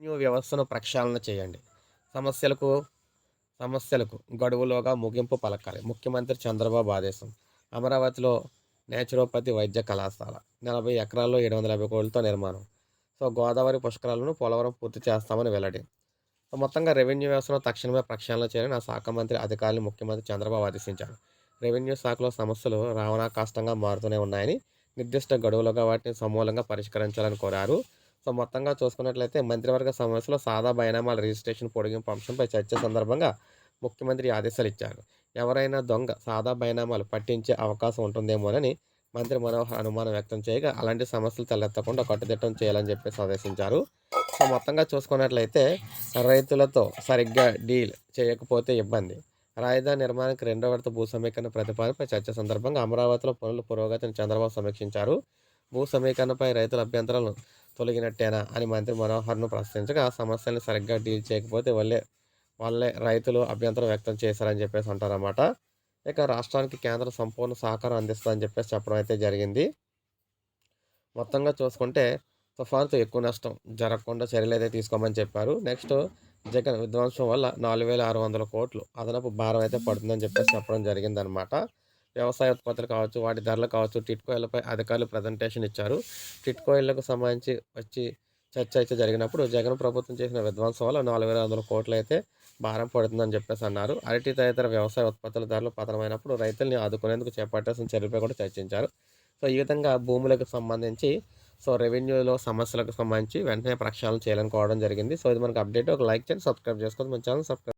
Revenue వ్యవస్థను ప్రక్షాళన చేయండి. సమస్యలకు సమస్యలకు గడువులోగా ముగింపు పలకాలి. ముఖ్యమంత్రి చంద్రబాబు ఆదేశం. అమరావతిలో నేచురోపతి వైద్య కళాశాల. నలభై ఎకరాల్లో ఏడు వందల యాభై కోట్లతో నిర్మాణం. సో గోదావరి పుష్కరాలను పోలవరం పూర్తి చేస్తామని వెల్లడి. సో మొత్తంగా రెవెన్యూ వ్యవస్థను తక్షణమే ప్రక్షాళన చేయాలని ఆ శాఖ మంత్రి అధికారులు ముఖ్యమంత్రి చంద్రబాబు ఆదేశించారు. రెవెన్యూ శాఖలో సమస్యలు రావణా కష్టంగా మారుతూనే ఉన్నాయని నిర్దిష్ట గడువులుగా వాటిని సమూలంగా పరిష్కరించాలని కోరారు. సో మొత్తంగా చూసుకున్నట్లయితే మంత్రివర్గ సమావేశంలో సాదా బైనామాల రిజిస్ట్రేషన్ పొడిగింపు అంశంపై చర్చ సందర్భంగా ముఖ్యమంత్రి ఆదేశాలు ఇచ్చారు. ఎవరైనా దొంగ సాదా బైనామాలు పట్టించే అవకాశం ఉంటుందేమోనని మంత్రి మనోహర్ అనుమానం వ్యక్తం చేయగా అలాంటి సమస్యలు తలెత్తకుండా కట్టుదిట్టం చేయాలని చెప్పేసి ఆదేశించారు. సో మొత్తంగా చూసుకున్నట్లయితే రైతులతో సరిగ్గా డీల్ చేయకపోతే ఇబ్బంది. రాజధాని నిర్మాణానికి రెండో విడత భూ సమీకరణ ప్రతిపాదనపై చర్చ సందర్భంగా అమరావతిలో పనుల పురోగతిని చంద్రబాబు సమీక్షించారు. భూ సమీకరణపై రైతుల అభ్యంతరాలను తొలగినట్టేనా అని మంత్రి మనోహర్ను ప్రశ్నించగా సమస్యలను సరిగ్గా డీల్ చేయకపోతే వాళ్ళే వాళ్ళే రైతులు అభ్యంతరం వ్యక్తం చేశారని చెప్పేసి అంటారన్నమాట. ఇక రాష్ట్రానికి కేంద్రం సంపూర్ణ సహకారం అందిస్తుందని చెప్పేసి చెప్పడం అయితే జరిగింది. మొత్తంగా చూసుకుంటే తుఫాన్తో ఎక్కువ నష్టం జరగకుండా చర్యలు అయితే తీసుకోమని చెప్పారు. నెక్స్ట్ జగన్ విధ్వంసం వల్ల నాలుగు వేల ఆరు వందల కోట్లు అదనపు భారం అయితే పడుతుందని చెప్పేసి చెప్పడం జరిగిందనమాట వ్యవసాయ ఉత్పత్తులు కావచ్చు వాటి ధరలు కావచ్చు టిట్కోయిలపై అధికారులు ప్రజెంటేషన్ ఇచ్చారు. టిట్కోయిలకు సంబంధించి వచ్చి చర్చ అయితే జరిగినప్పుడు జగన్ ప్రభుత్వం చేసిన విధ్వంసం వల్ల నాలుగు వేల వందల కోట్లు అయితే భారం పడుతుందని చెప్పేసి అన్నారు. అరటి తదితర వ్యవసాయ ఉత్పత్తుల ధరలు పతనమైనప్పుడు రైతుల్ని ఆదుకునేందుకు చేపట్టాల్సిన చర్యలపై కూడా చర్చించారు. సో ఈ విధంగా భూములకు సంబంధించి సో రెవెన్యూలో సమస్యలకు సంబంధించి వెంటనే ప్రక్షాళన చేయాలనుకోవడం జరిగింది. సో ఇది మనకు అప్డేట్ ఒక లైక్ చేయండి సబ్స్క్రైబ్ చేసుకోండి. మన ఛానల్ సబ్స్క్రైబ్